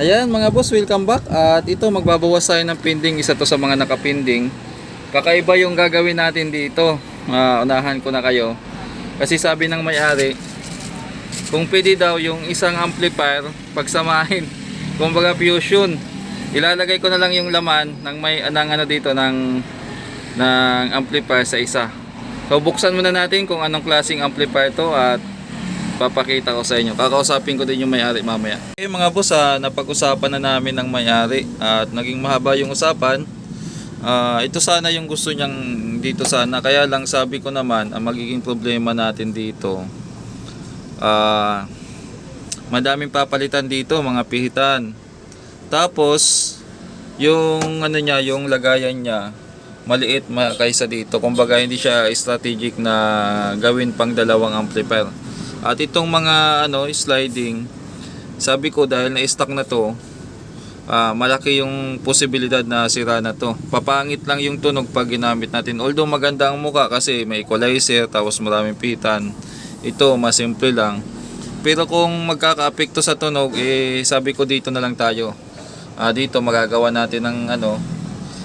Ayan mga boss, welcome back. At ito magbabawas tayo ng pending, isa to sa mga nakapending. Kakaiba yung gagawin natin dito. Ah, unahan ko na kayo. Kasi sabi ng may-ari, kung pwede daw yung isang amplifier pagsamahin. Kumbaga fusion. Ilalagay ko na lang yung laman ng may ng ano dito ng ng amplifier sa isa. So buksan muna natin kung anong klaseng amplifier to at papakita ko sa inyo. Kakausapin ko din yung may-ari mamaya. Okay mga boss, ah, napag-usapan na namin ng may-ari at naging mahaba yung usapan. Ah, ito sana yung gusto niyang dito sana. Kaya lang sabi ko naman, ang magiging problema natin dito, ah, madaming papalitan dito, mga pihitan. Tapos, yung ano niya, yung lagayan niya, maliit ma- kaysa dito. Kumbaga hindi siya strategic na gawin pang dalawang amplifier. At itong mga ano sliding, sabi ko dahil na-stock na to, ah, malaki yung posibilidad na sira na to. Papangit lang yung tunog pag ginamit natin. Although maganda ang muka kasi may equalizer tapos maraming pitan. Ito mas simple lang. Pero kung magkaka-apekto sa tunog, eh sabi ko dito na lang tayo. Ah, dito magagawa natin ng ano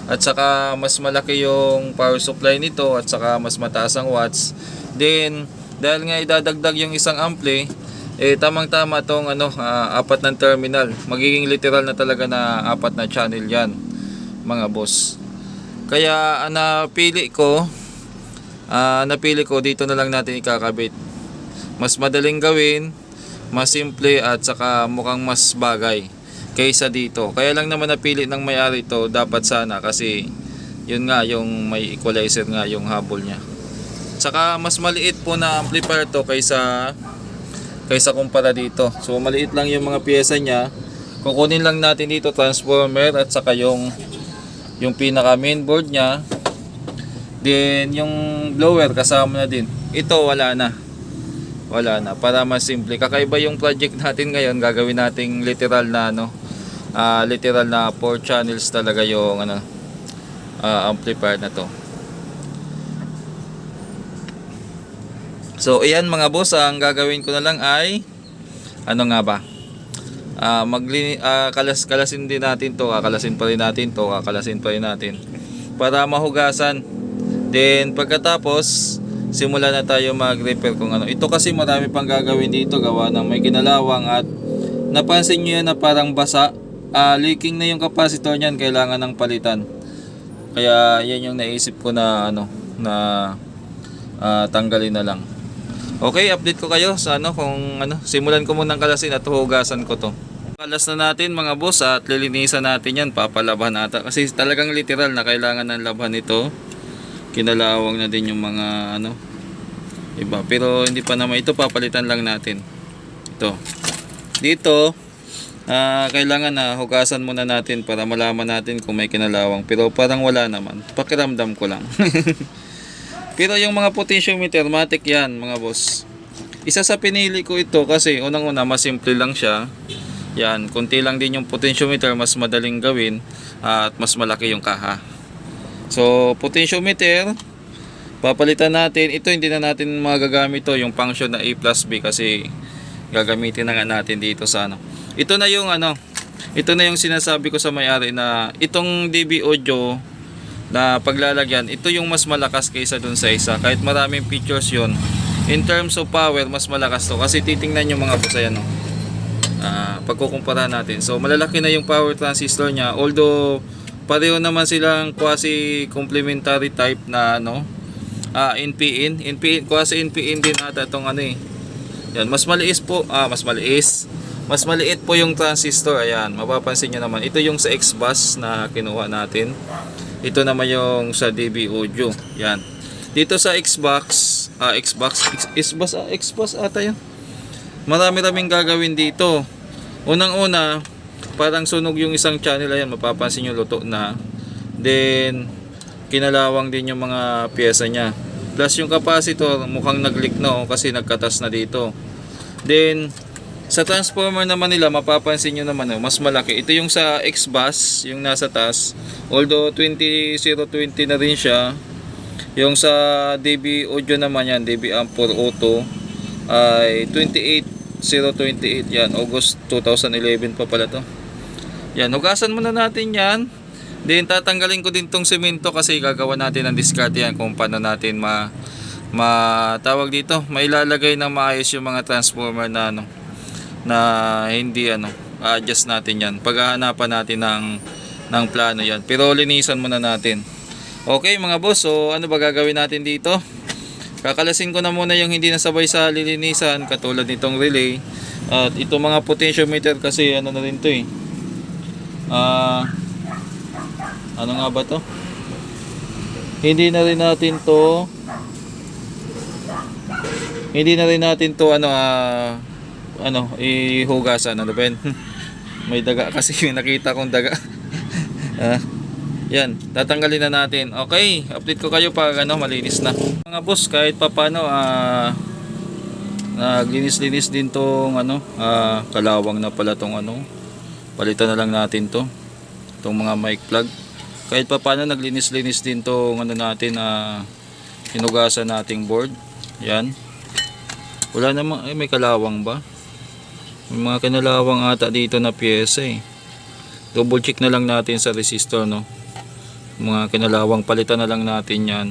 at saka mas malaki yung power supply nito at saka mas mataas ang watts. Then dahil nga idadagdag yung isang ampli, eh tamang tama tong ano ah, apat ng terminal. Magiging literal na talaga na apat na channel 'yan, mga boss. Kaya ang napili ko ah, napili ko dito na lang natin ikakabit. Mas madaling gawin, mas simple at saka mukhang mas bagay kaysa dito. Kaya lang naman napili ng may-ari to dapat sana kasi yun nga yung may equalizer nga yung habol niya. Saka mas maliit po na amplifier to kaysa kaysa kumpara dito. So maliit lang yung mga piyesa niya. Kukunin lang natin dito transformer at saka yung yung pinaka mainboard niya. Then yung blower kasama na din. Ito wala na. Wala na para mas simple. Kakaiba yung project natin ngayon, gagawin nating literal na ano, ah, literal na 4 channels talaga yung ano ah, amplifier na to. So, ayan mga boss, ang gagawin ko na lang ay ano nga ba? Ah, magli ah, kalas kalasin din natin 'to, kakalasin pa rin natin 'to, kakalasin pa rin natin para mahugasan. Then pagkatapos, simulan na tayo mag-repair kung ano. Ito kasi marami pang gagawin dito gawa ng may kinalawang at napansin niyo yan na parang basa. Ah, leaking na yung capacitor niyan, kailangan ng palitan. Kaya yan yung naisip ko na ano na ah, tanggalin na lang. Okay, update ko kayo sa ano kung ano, simulan ko muna ng kalasin at hugasan ko to. Kalas na natin mga boss at lilinisan natin yan, papalaban ata. Kasi talagang literal na kailangan ng labhan ito. Kinalawang na din yung mga ano, iba. Pero hindi pa naman ito, papalitan lang natin. Ito. Dito, ah, kailangan na hugasan muna natin para malaman natin kung may kinalawang. Pero parang wala naman. Pakiramdam ko lang. Pero yung mga potentiometer, matik yan mga boss. Isa sa pinili ko ito kasi unang-una mas simple lang siya. Yan, konti lang din yung potentiometer, mas madaling gawin at mas malaki yung kaha. So, potentiometer, papalitan natin. Ito hindi na natin magagamit to yung function na A plus B kasi gagamitin na nga natin dito sa ano. Ito na yung ano, ito na yung sinasabi ko sa may-ari na itong DB audio na paglalagyan, ito yung mas malakas kaysa dun sa isa. Kahit maraming features yon In terms of power, mas malakas to. Kasi titingnan yung mga boss, ayan o. Ah, pagkukumpara natin. So, malalaki na yung power transistor niya. Although, pareho naman silang quasi complementary type na ano, ah, NPN. NPN, quasi NPN din ata itong ano eh. Yan, mas maliis po, ah, mas maliis. Mas maliit po yung transistor, ayan, mapapansin nyo naman. Ito yung sa X-Bus na kinuha natin. Ito naman yung sa DB Audio. Yan. Dito sa Xbox, ah, Xbox, Xbox, ah, Xbox ata yan. Marami-raming gagawin dito. Unang-una, parang sunog yung isang channel ayan, mapapansin nyo luto na. Then, kinalawang din yung mga pyesa niya. Plus yung capacitor, mukhang nag-leak na oh, kasi nagkatas na dito. Then, sa transformer naman nila, mapapansin nyo naman, oh, mas malaki. Ito yung sa X-Bus, yung nasa taas. Although 20020 na rin siya. Yung sa DB audio naman yan, DB Amp 4 Auto, ay 28028 yan. August 2011 pa pala to. Yan, hugasan muna natin yan. Then tatanggalin ko din tong semento kasi gagawa natin ng discard yan kung paano natin ma matawag dito, mailalagay ng maayos yung mga transformer na ano na hindi ano, adjust natin yan. Paghahanapan natin ng ng plano yan. Pero linisan muna natin. Okay mga boss, so ano ba gagawin natin dito? Kakalasin ko na muna yung hindi nasabay sa lilinisan katulad nitong relay. At itong mga potentiometer kasi ano na rin to eh. Ah ano nga ba to? Hindi na rin natin to hindi na rin natin to ano ah, ano ihugasan ano yun? May daga kasi nakita kong daga. Ah, yan, tatanggalin na natin. Okay, update ko kayo pag ano malinis na. Mga boss, kahit papano ah naglinis-linis din tong ano, ah, kalawang na pala tong ano. Palitan na lang natin to. Tong mga mic plug. Kahit papano naglinis-linis din tong ano natin na hinugasan nating board. Yan. Wala namang, eh, may kalawang ba? May mga kinalawang ata dito na pyesa eh. Double check na lang natin sa resistor no. Mga kinalawang palitan na lang natin yan.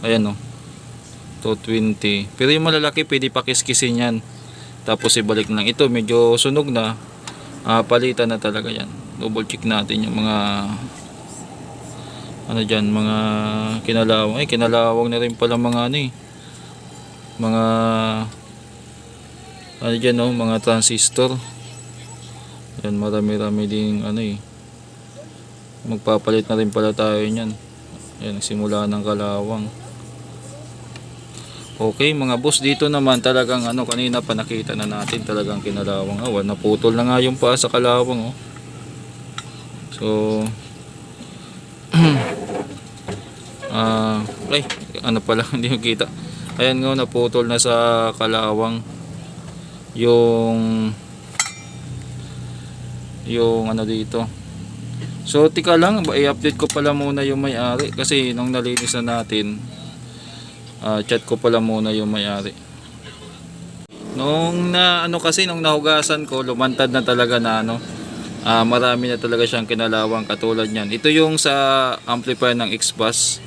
Ayan no. 220. Pero yung malalaki pwede pakiskisin yan. Tapos ibalik na lang. Ito medyo sunog na. Ah, palitan na talaga yan. Double check natin yung mga ano dyan, mga kinalawang. Ay, kinalawang na rin pala mga ano eh. Mga ano dyan no, mga transistor. Yan, marami-rami din ano eh. Magpapalit na rin pala tayo niyan. Yan, simula ng kalawang. Okay, mga boss, dito naman talagang ano, kanina pa nakita na natin talagang kinalawang. Wala, naputol na nga yung paa sa kalawang, oh. So, ah, ay, ano pala, hindi ko kita. Ayan nga, naputol na sa kalawang yung yung ano dito. So, tika lang, i-update ko pala muna yung may-ari kasi nung nalinis na natin, ah, chat ko pala muna yung may-ari. Nung na ano kasi nung nahugasan ko, lumantad na talaga na ano. ah, marami na talaga siyang kinalawang katulad niyan. Ito yung sa amplifier ng X-Bus.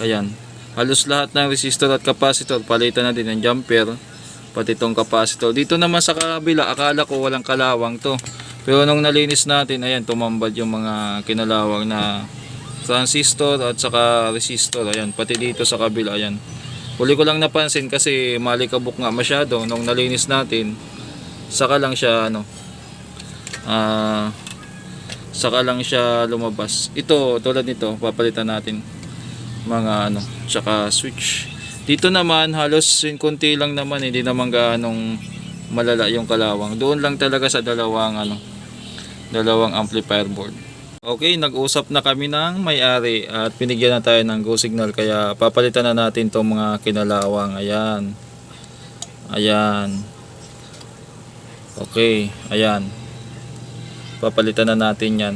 Ayan. Halos lahat ng resistor at capacitor palitan na din ng jumper pati itong capacitor. Dito naman sa kabila, akala ko walang kalawang to. Pero nung nalinis natin, ayan, tumambad yung mga kinalawang na transistor at saka resistor. Ayan, pati dito sa kabila, ayan. Huli ko lang napansin kasi malikabok nga masyado nung nalinis natin. Saka lang siya, ano, ah, saka lang siya lumabas. Ito, tulad nito, papalitan natin mga ano, tsaka switch. Dito naman halos konti lang naman hindi naman gaanong malala yung kalawang. Doon lang talaga sa dalawang ano, dalawang amplifier board. Okay, nag-usap na kami ng may-ari at binigyan na tayo ng go signal kaya papalitan na natin tong mga kinalawang. Ayan. Ayan. Okay, ayan. Papalitan na natin 'yan.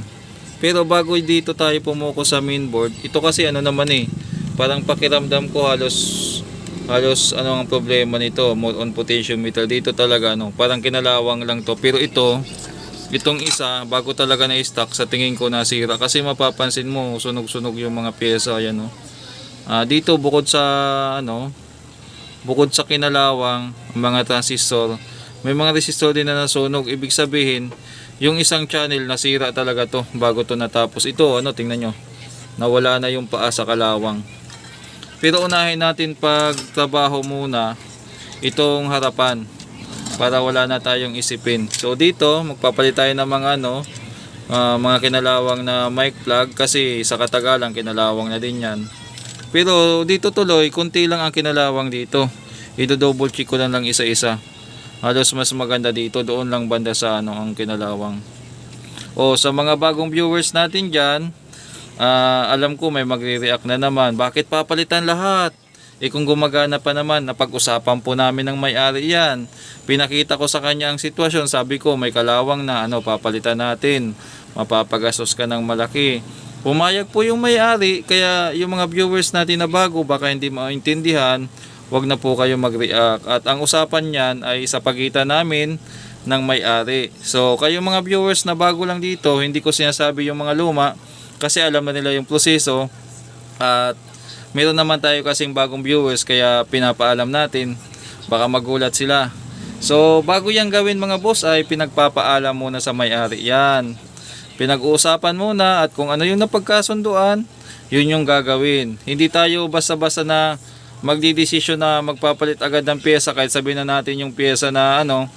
Pero bago dito tayo pumuko sa mainboard, ito kasi ano naman eh, parang pakiramdam ko halos halos ano ang problema nito, more on potentiometer dito talaga ano, parang kinalawang lang to. Pero ito, itong isa bago talaga na stock sa tingin ko nasira kasi mapapansin mo sunog-sunog yung mga pyesa ayan no. Ah, dito bukod sa ano, bukod sa kinalawang, mga transistor, may mga resistor din na nasunog. Ibig sabihin, yung isang channel nasira talaga to bago to natapos. Ito ano, tingnan nyo. Nawala na yung paa sa kalawang. Pero unahin natin pagtrabaho muna itong harapan para wala na tayong isipin. So dito, magpapalit tayo ng mga ano, ah, mga kinalawang na mic plug kasi sa katagalan kinalawang na din yan. Pero dito tuloy, kunti lang ang kinalawang dito. Ito double check ko lang lang isa-isa. Halos mas maganda dito, doon lang banda sa ano ang kinalawang. O sa mga bagong viewers natin diyan, ah, alam ko may magre-react na naman. Bakit papalitan lahat? Eh kung gumagana pa naman, napag-usapan po namin ng may-ari yan. Pinakita ko sa kanya ang sitwasyon, sabi ko may kalawang na ano, papalitan natin. Mapapagastos ka ng malaki. Pumayag po yung may-ari, kaya yung mga viewers natin na bago, baka hindi maintindihan, wag na po kayo mag-react. At ang usapan niyan ay sa pagitan namin ng may-ari. So, kayo mga viewers na bago lang dito, hindi ko sinasabi yung mga luma kasi alam na nila yung proseso at meron naman tayo kasing bagong viewers kaya pinapaalam natin baka magulat sila. So, bago yan gawin mga boss ay pinagpapaalam muna sa may-ari. Yan. Pinag-uusapan muna at kung ano yung napagkasunduan, yun yung gagawin. Hindi tayo basta-basta na magdidesisyon na magpapalit agad ng pyesa kahit sabihin na natin yung pyesa na ano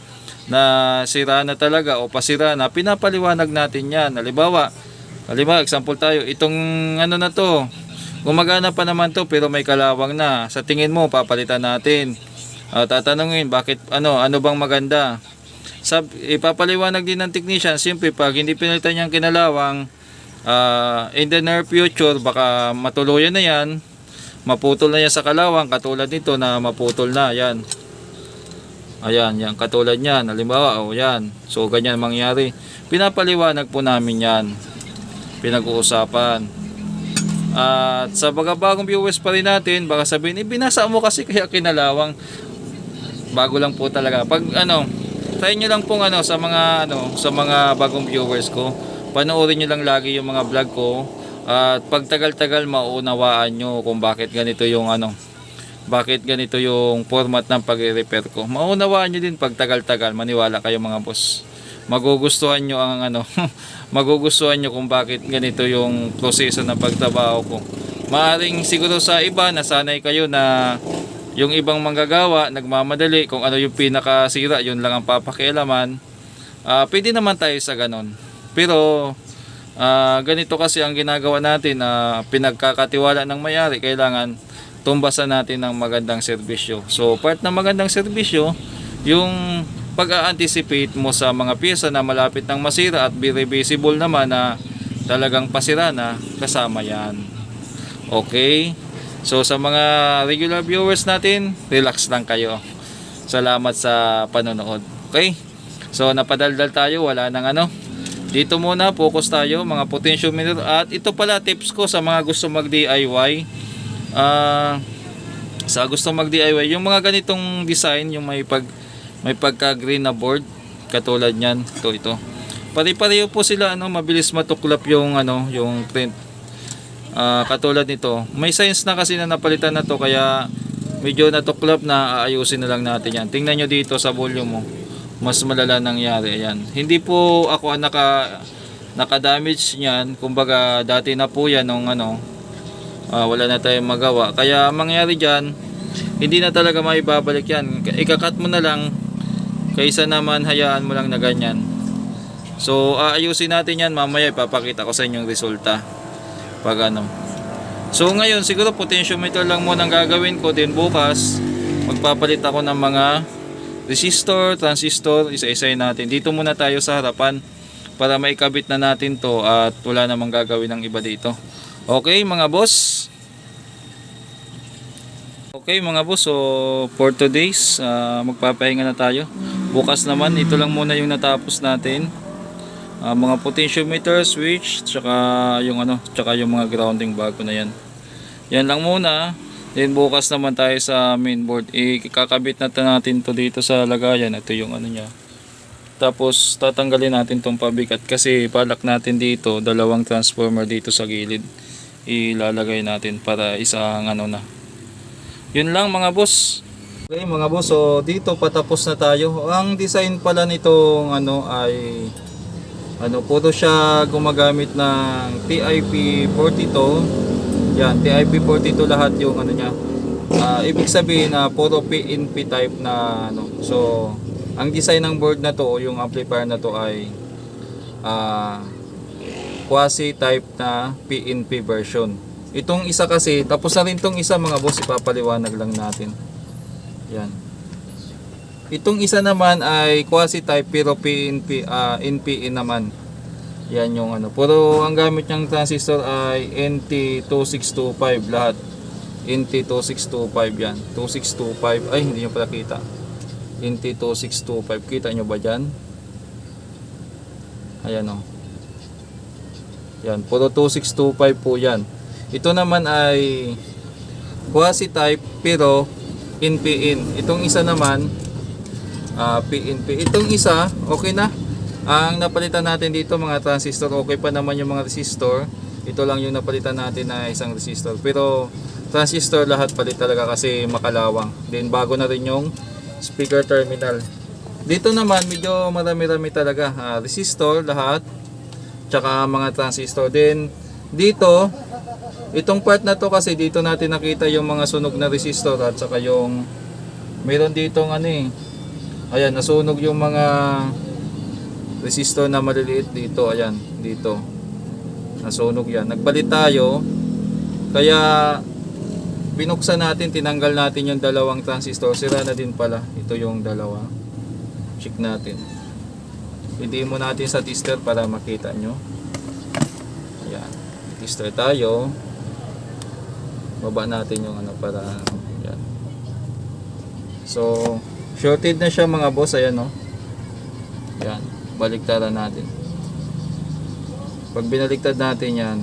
na sira na talaga o pasira na pinapaliwanag natin yan halimbawa halimbawa example tayo itong ano na to gumagana pa naman to pero may kalawang na. Sa tingin mo papalitan natin. Ah, tatanungin bakit ano ano bang maganda? Sab, ipapaliwanag din ng technician siyempre pag hindi pinalitan yung kinalawang ah, in the near future baka matuluyan na yan maputol na yan sa kalawang katulad nito na maputol na yan. Ayan yan katulad yan halimbawa oh yan. So ganyan mangyari. Pinapaliwanag po namin yan pinag-uusapan. At sa mga bagong viewers pa rin natin baka sabihin eh binasa mo kasi kaya kinalawang. Bago lang po talaga. Pag ano try nyo lang pong ano sa mga ano sa mga bagong viewers ko panoorin nyo lang lagi yung mga vlog ko. At pag tagal-tagal mauunawaan nyo kung bakit ganito yung ano bakit ganito yung format ng pagre-repair ko. Maunawaan nyo din pag tagal-tagal maniwala kayo mga boss magugustuhan nyo ang ano magugustuhan nyo kung bakit ganito yung proseso ng pagtrabaho ko. Maaring siguro sa iba nasanay kayo na yung ibang manggagawa nagmamadali kung ano yung pinakasira yun lang ang papakialaman. Ah, pwede naman tayo sa ganon. Pero ah, ganito kasi ang ginagawa natin na pinagkakatiwala ng mayari. Kailangan tumbasan natin ng magandang serbisyo. So part ng magandang serbisyo yung pag-a-anticipate mo sa mga pyesa na malapit ng masira at reversible naman na talagang pasira na kasama yan okay So sa mga regular viewers natin, relax lang kayo. Salamat sa panonood. Okay? So napadaldal tayo, wala nang ano. Dito muna, focus tayo, mga potentiometer. At ito pala tips ko sa mga gusto mag-DIY. Ah, sa gusto mag-DIY, yung mga ganitong design, yung may pag may pagka-green na board, katulad niyan, ito ito. Pare-pareho po sila ano, mabilis matuklap yung ano, yung print Ah, katulad nito. May signs na kasi na napalitan na to kaya medyo natuklap na aayusin na lang natin yan. Tingnan nyo dito sa volume mo. Mas malala nangyari. Ayan. Hindi po ako naka, naka-damage niyan. Kumbaga dati na po yan nung ano, ah, wala na tayong magawa. Kaya ang mangyari dyan, hindi na talaga maibabalik yan. Ikakat mo na lang kaysa naman hayaan mo lang na ganyan. So aayusin natin yan mamaya ipapakita ko sa inyo yung resulta pag ano. So ngayon siguro potentiometer lang muna ang gagawin ko din bukas magpapalit ako ng mga resistor, transistor, isa-isay natin. Dito muna tayo sa harapan para maikabit na natin to at wala namang gagawin ng iba dito. Okay mga boss? Okay mga boss, so for today's ah, magpapahinga na tayo. Bukas naman, ito lang muna yung natapos natin. Ah, mga potentiometer, switch, tsaka yung ano, tsaka yung mga grounding bago na yan. Yan lang muna. Then bukas naman tayo sa mainboard. Ikakabit na natin to dito sa lagayan. Ito yung ano niya. Tapos tatanggalin natin tong pabigat kasi balak natin dito dalawang transformer dito sa gilid. Ilalagay natin para isang ano na. Yun lang mga boss. Okay mga boss, so dito patapos na tayo. Ang design pala nitong ano ay ano puro siya gumagamit ng TIP 42 yan TIP 42 lahat yung ano niya. Ah, ibig sabihin na puro PNP type na ano. So ang design ng board na to yung amplifier na to ay ah quasi type na PNP version. Itong isa kasi tapos na rin itong isa mga boss ipapaliwanag lang natin yan Itong isa naman ay quasi type pero PNP ah NPN naman. Yan yung ano. Puro ang gamit niyang transistor ay NT2625 lahat. NT2625 yan. 2625. Ay hindi niyo pala kita. NT2625. Kita niyo ba diyan? Ayan oh. Yan, puro 2625 po yan. Ito naman ay quasi type pero NPN. Itong isa naman ah, PNP. Itong isa, okay na. Ang napalitan natin dito mga transistor, okay pa naman yung mga resistor. Ito lang yung napalitan natin na isang resistor. Pero transistor lahat palit talaga kasi makalawang. Then bago na rin yung speaker terminal. Dito naman medyo marami-rami talaga. Ah, resistor lahat. Tsaka mga transistor. Then dito, itong part na to kasi dito natin nakita yung mga sunog na resistor at saka yung meron dito ano eh. Ayan, nasunog yung mga resistor na maliliit dito. Ayan, dito. Nasunog yan. Nagpalit tayo. Kaya binuksan natin, tinanggal natin yung dalawang transistor. Sira na din pala. Ito yung dalawa. Check natin. Hindi mo natin sa tester para makita nyo. Ayan. Tester tayo. Baba natin yung ano para yan. So, shorted na siya mga boss. Ayan no. Yan. Baliktaran natin. Pag binaliktad natin yan,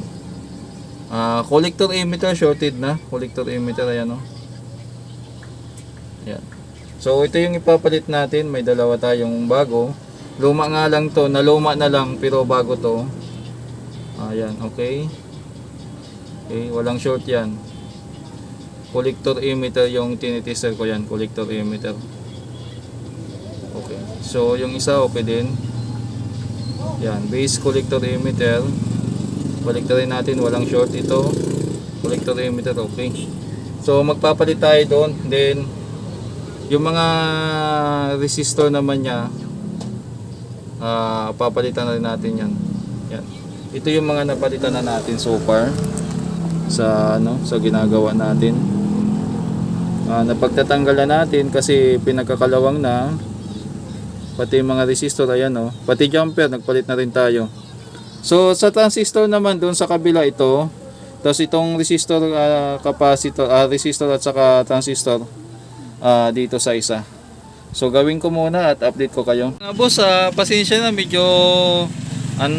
ah collector emitter shorted na. Collector emitter ayan no. Yan. So, ito yung ipapalit natin. May dalawa tayong bago. Luma nga lang to. Naluma na lang pero bago to. Ayan, okay. Okay, walang short yan. Collector emitter yung tinitester ko yan. Collector emitter. Okay. So, yung isa okay din. Yan, base collector emitter. Collector rin natin, walang short ito. Collector emitter, okay. So, magpapalit tayo doon. Then, yung mga resistor naman niya, ah papalitan na rin natin yan. Yan. Ito yung mga napalitan na natin so far sa ano sa ginagawa natin. Ah, napagtatanggal na natin kasi pinagkakalawang na. Pati mga resistor ayan oh. Pati jumper nagpalit na rin tayo. So sa transistor naman doon sa kabila ito tapos itong resistor ah, capacitor ah, resistor at saka transistor ah, dito sa isa. So gawin ko muna at update ko kayo. Nga boss ah, pasensya na medyo an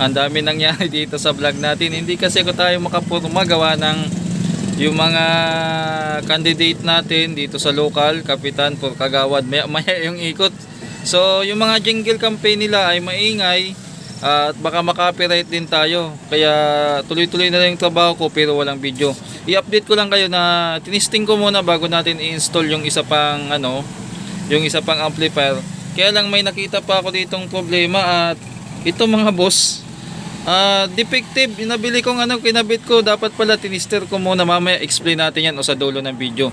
ang dami nangyari dito sa vlog natin hindi kasi ko tayo makapurma gawa ng yung mga candidate natin dito sa local, kapitan, por kagawad, maya, maya yung ikot. So, yung mga jingle campaign nila ay maingay at baka makapiright din tayo. Kaya tuloy-tuloy na lang yung trabaho ko pero walang video. I-update ko lang kayo na tinisting ko muna bago natin i-install yung isa pang ano, yung isa pang amplifier. Kaya lang may nakita pa ako ditong problema at ito mga boss, Ah, defective. Inabili kong ano, kinabit ko. Dapat pala tinister ko muna. Mamaya explain natin yan o sa dulo ng video.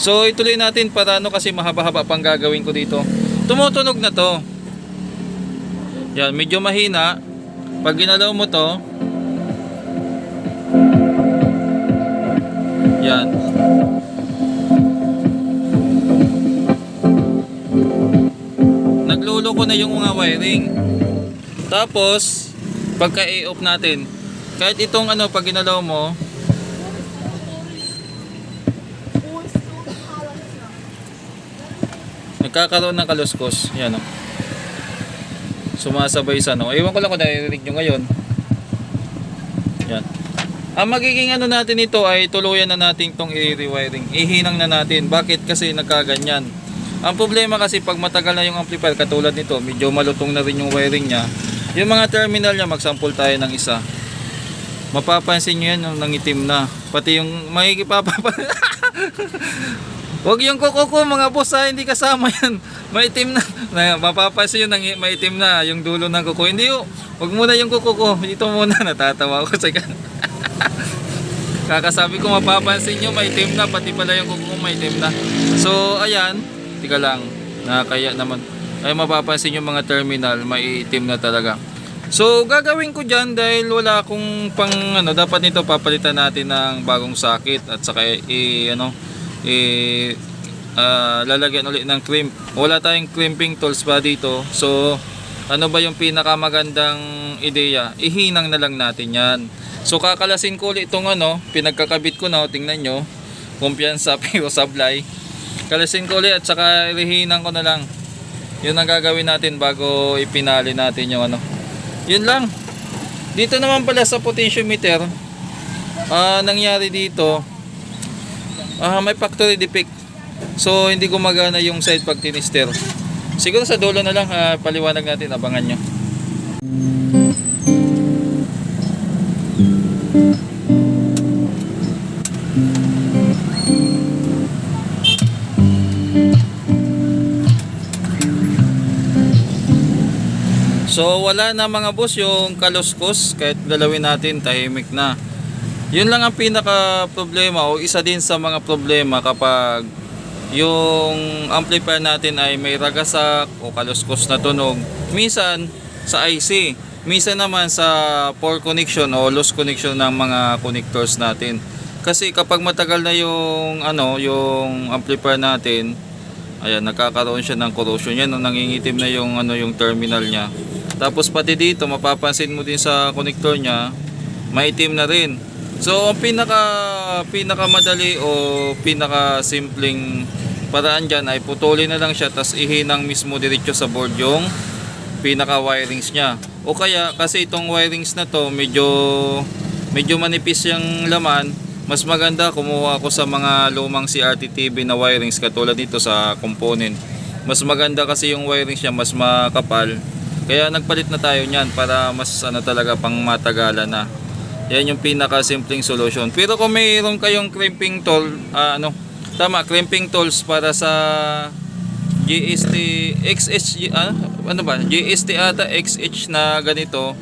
So, ituloy natin para ano kasi mahaba-haba pang gagawin ko dito. Tumutunog na to. Yan, medyo mahina. Pag ginalaw mo to, yan. Naglulo ko na yung mga wiring. Tapos, pagka i-off natin, kahit itong ano, pag ginalaw mo, nagkakaroon ng kaluskos. Yan o. Sumasabay sa ano. Ewan ko lang kung naririnig nyo ngayon. Yan. Ang magiging ano natin ito ay tuluyan na natin itong i-rewiring. Ihinang na natin. Bakit? Kasi nagkaganyan. Ang problema kasi pag matagal na yung amplifier katulad nito, medyo malutong na rin yung wiring niya. Yung mga terminal niya, magsample tayo ng isa. Mapapansin nyo yan yung nangitim na. Pati yung makikipapapa. Huwag yung kuko ko mga boss ha, hindi kasama yan. Maitim na. mapapansin yung nangi- maitim na yung dulo ng kuko. Hindi yung, huwag muna yung kuko ko. Dito muna, natatawa ako sa Kakasabi ko mapapansin nyo maitim na, pati pala yung kuko ko maitim na. So ayan, tika lang, nakakaya naman. Ay mapapansin yung mga terminal, maitim na talaga. So gagawin ko dyan dahil wala akong pang ano, dapat nito papalitan natin ng bagong sakit at saka i ano, i ah, lalagyan ulit ng crimp. Wala tayong crimping tools pa dito. So ano ba yung pinakamagandang ideya? Ihinang na lang natin yan. So kakalasin ko ulit itong ano, pinagkakabit ko na, tingnan nyo. Kumpiyansa pero sablay. Kalasin ko ulit at saka ihinang ko na lang. Yun ang gagawin natin bago ipinali natin yung ano. Yun lang. Dito naman pala sa potentiometer, ah nangyari dito, ah may factory defect. So hindi gumagana yung side pag tinister. Siguro sa dulo na lang, ah, paliwanag natin, abangan nyo. So wala na mga boss yung kaluskos kahit galawin natin tahimik na. Yun lang ang pinaka problema o isa din sa mga problema kapag yung amplifier natin ay may ragasak o kaluskos na tunog. Minsan sa IC, minsan naman sa poor connection o loose connection ng mga connectors natin. Kasi kapag matagal na yung ano, yung amplifier natin, ayan nagkakaroon siya ng corrosion yan, no, nangingitim na yung ano yung terminal niya. Tapos pati dito mapapansin mo din sa connector niya, maitim na rin. So ang pinaka pinakamadali o pinaka simpleng paraan diyan ay putulin na lang siya tapos ihinang mismo diretso sa board yung pinaka wirings niya. O kaya kasi itong wirings na to medyo medyo manipis yung laman, mas maganda kumuha ako sa mga lumang CRT TV na wirings katulad dito sa component. Mas maganda kasi yung wirings niya mas makapal. Kaya nagpalit na tayo niyan para mas ano talaga pang matagalan na. Yan yung pinaka simpleng solution. Pero kung mayroon kayong crimping tool, ah, ano, tama, crimping tools para sa GST XH ah, ano ba? GST ata XH na ganito.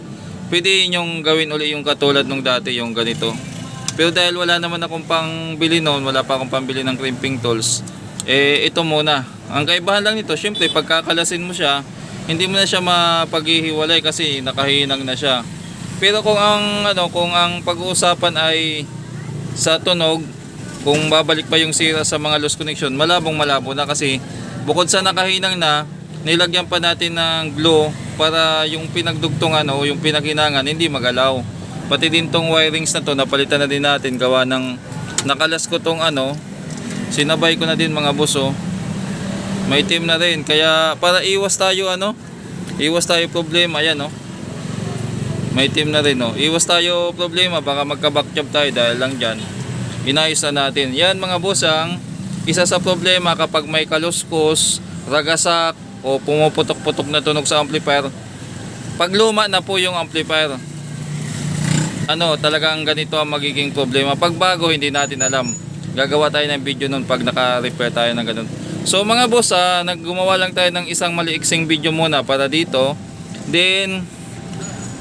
Pwede yung gawin uli yung katulad nung dati yung ganito. Pero dahil wala naman akong pangbili noon, wala pa akong pambili ng crimping tools, eh ito muna. Ang kaibahan lang nito, syempre pagkakalasin mo siya, hindi mo na siya mapaghihiwalay kasi nakahinang na siya. Pero kung ang ano, kung ang pag-uusapan ay sa tunog, kung babalik pa yung sira sa mga loose connection, malabong malabo na kasi bukod sa nakahinang na, nilagyan pa natin ng glue para yung pinagdugtungan o yung pinaghinangan hindi magalaw. Pati din tong wirings na to, napalitan na din natin gawa ng nakalas ko tong ano, sinabay ko na din mga buso. May team na rin. Kaya para iwas tayo ano, iwas tayo problema. Ayan no. May team na rin no. Iwas tayo problema. Baka magka-backjob tayo dahil lang dyan. Inayos na natin. Yan mga busang, isa sa problema kapag may kaluskos, ragasak, o pumuputok-putok na tunog sa amplifier. Pag luma na po yung amplifier, ano, talagang ganito ang magiging problema. Pag bago, hindi natin alam. Gagawa tayo ng video nun pag naka-repair tayo ng ganun. So mga boss, ah, naggumawa lang tayo ng isang maliiksing video muna para dito. Then,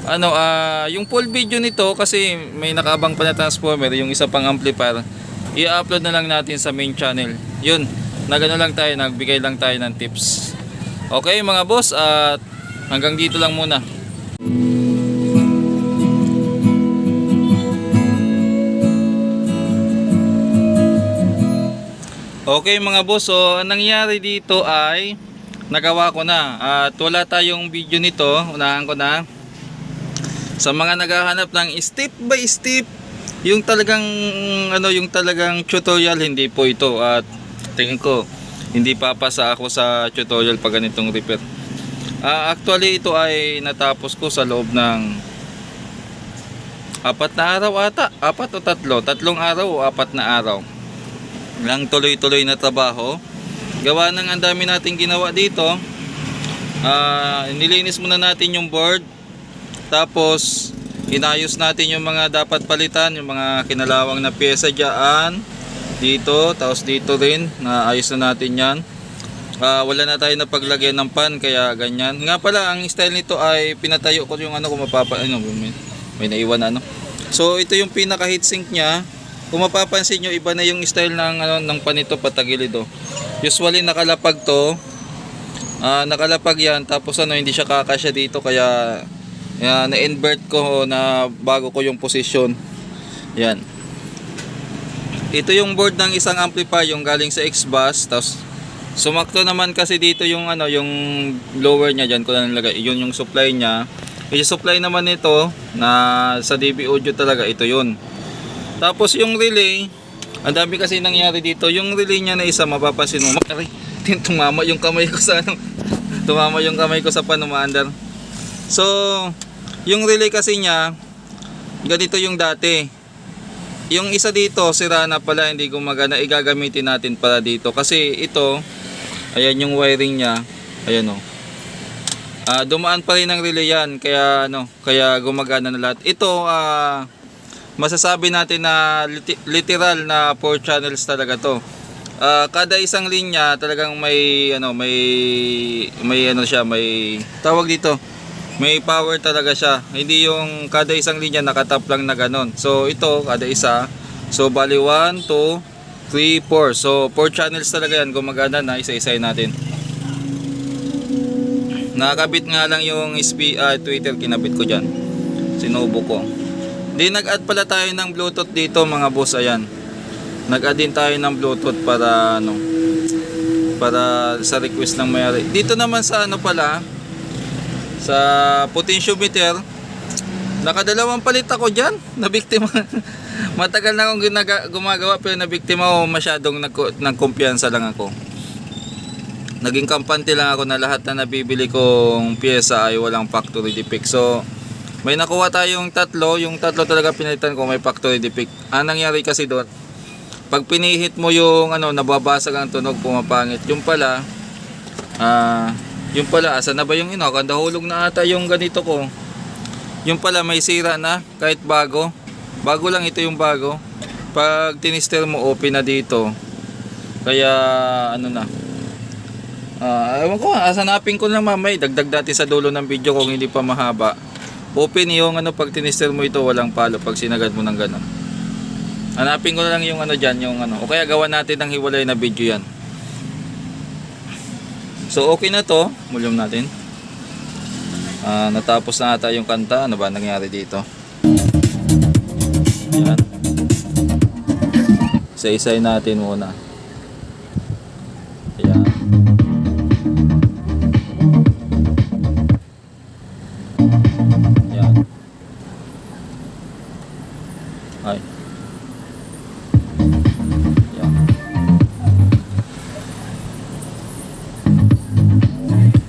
ano, ah, yung full video nito kasi may nakaabang pa na transformer, yung isa pang amplifier, i-upload na lang natin sa main channel. Yun, nagano lang tayo, nagbigay lang tayo ng tips. Okay mga boss, at hanggang dito lang muna. Okay mga boss, so ang nangyari dito ay nagawa ko na at wala tayong video nito, unahan ko na. Sa mga naghahanap ng step by step, yung talagang ano yung talagang tutorial hindi po ito at tingin ko hindi papasa ako sa tutorial pag ganitong repair. Ah, actually ito ay natapos ko sa loob ng apat na araw ata, apat o tatlo, tatlong araw o apat na araw lang tuloy-tuloy na trabaho. Gawa ng ang dami nating ginawa dito. Ah, nilinis muna natin yung board. Tapos inayos natin yung mga dapat palitan, yung mga kinalawang na pyesa diyan dito, tapos dito rin naayos na natin 'yan. Ah, wala na tayo na paglagyan ng pan kaya ganyan. Nga pala ang style nito ay pinatayo ko yung ano kung mapapa ano may, may naiwan na, ano. So ito yung pinaka heatsink niya. Kung mapapansin nyo, iba na yung style ng, ano, ng panito patagilid. Oh. Usually nakalapag to. Ah, nakalapag yan. Tapos ano, hindi siya kakasya dito. Kaya yan, na-invert ko na bago ko yung position. Yan. Ito yung board ng isang amplifier yung galing sa X-Bus. Tapos sumakto naman kasi dito yung ano, yung lower niya diyan ko na nilagay. Yun yung supply niya. Yung supply naman nito na sa DB audio talaga ito yun. Tapos yung relay, ang dami kasi nangyari dito. Yung relay niya na isa, mapapansin mo, tin- tumama yung kamay ko sa ano, tumama yung kamay ko sa panumaandar. So, yung relay kasi niya, ganito yung dati. Yung isa dito, sira na pala, hindi gumagana, igagamitin natin para dito. Kasi ito, ayan yung wiring niya, Ayan oh. Ah, dumaan pa rin ang relay yan kaya ano, kaya gumagana na lahat. Ito ah masasabi natin na liti- literal na 4 channels talaga to. Ah, kada isang linya talagang may ano, may may ano siya, may tawag dito. May power talaga siya. Hindi yung kada isang linya nakatap lang na ganon. So ito kada isa. So bali 1 2 3 4. So 4 channels talaga yan gumagana na isa-isahin natin. Nakakabit nga lang yung SB, ah, Twitter kinabit ko dyan. Sinubo ko. Di nag-add pala tayo ng Bluetooth dito mga boss. Ayan. Nag-add din tayo ng Bluetooth para ano para sa request ng mayari. Dito naman sa ano pala sa potentiometer nakadalawang palit ako dyan. Nabiktima. Matagal na akong gumagawa pero nabiktima ako masyadong nag- nagkumpiyansa lang ako naging kampante lang ako na lahat na nabibili kong pyesa ay walang factory defect. So, may nakuha tayong tatlo. Yung tatlo talaga pinalitan ko may factory defect. Ang nangyari kasi doon, pag pinihit mo yung ano, nababasag ang tunog, pumapangit. Yung pala, ah, yung pala, asa na ba yung ino? Kanda hulog na ata yung ganito ko. Yung pala may sira na, kahit bago. Bago lang ito yung bago. Pag tinister mo, open na dito. Kaya, ano na, Ah, ewan ko, asanapin ko lang mamay. Dagdag dati sa dulo ng video kung hindi pa mahaba. Open yung ano pag tinister mo ito, walang palo pag sinagad mo ng ganun. Hanapin ko na lang yung ano dyan, yung ano. O kaya gawa natin ng hiwalay na video yan. So okay na to, volume natin. Ah, natapos na ata yung kanta. Ano ba nangyari dito? Yan. Isa-isay natin muna.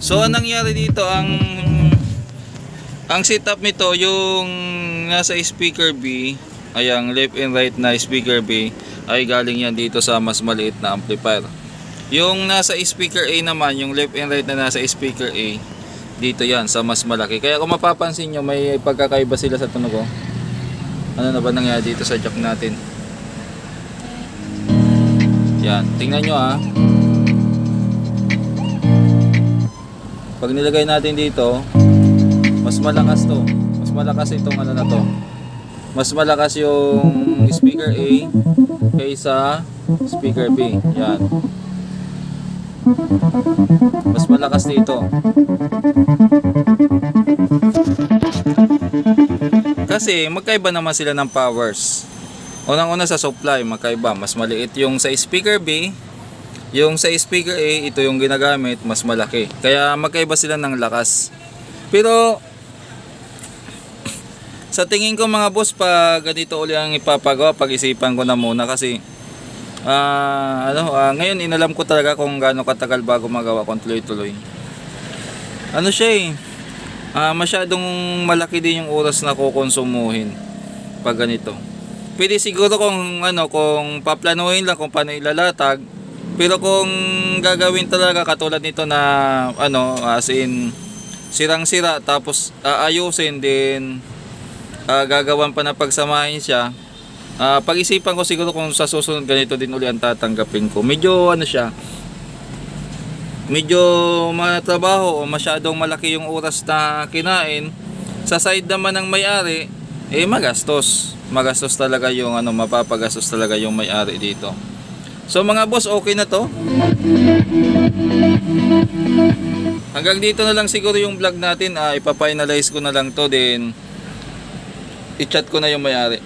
So, anong nangyari dito, ang ang setup nito, yung nasa speaker B, ay ang left and right na speaker B, ay galing yan dito sa mas maliit na amplifier. Yung nasa speaker A naman, yung left and right na nasa speaker A, dito yan sa mas malaki. Kaya kung mapapansin nyo, may pagkakaiba sila sa tunog ko. Ano na ba nangyari dito sa jack natin? Yan, tingnan nyo ah. Pag nilagay natin dito, mas malakas to. Mas malakas itong ano na to. Mas malakas yung speaker A kaysa speaker B. Yan. Mas malakas dito. Kasi magkaiba naman sila ng powers. Unang-una sa supply, magkaiba. Mas maliit yung sa speaker B, yung sa speaker A, ito yung ginagamit, mas malaki. Kaya magkaiba sila ng lakas. Pero sa tingin ko mga boss, pag ganito uli ang ipapagawa, pag-isipan ko na muna kasi ah ano, ah, ngayon inalam ko talaga kung gaano katagal bago magawa kung tuloy-tuloy. Ano siya eh, ah, masyadong malaki din yung oras na kukonsumuhin pag ganito. Pwede siguro kung ano, kung paplanuhin lang kung paano ilalatag, pero kung gagawin talaga katulad nito na ano, as in sirang-sira tapos aayusin din ah, gagawan pa na pagsamahin siya. Ah, pag-isipan ko siguro kung sa susunod ganito din uli ang tatanggapin ko. Medyo ano siya, medyo matrabaho o masyadong malaki yung oras na kinain. Sa side naman ng may-ari, eh magastos. Magastos talaga yung ano, mapapagastos talaga yung may-ari dito. So mga boss, okay na to. Hanggang dito na lang siguro yung vlog natin. Ah, ipafinalize ko na lang to din. I-chat ko na yung may-ari.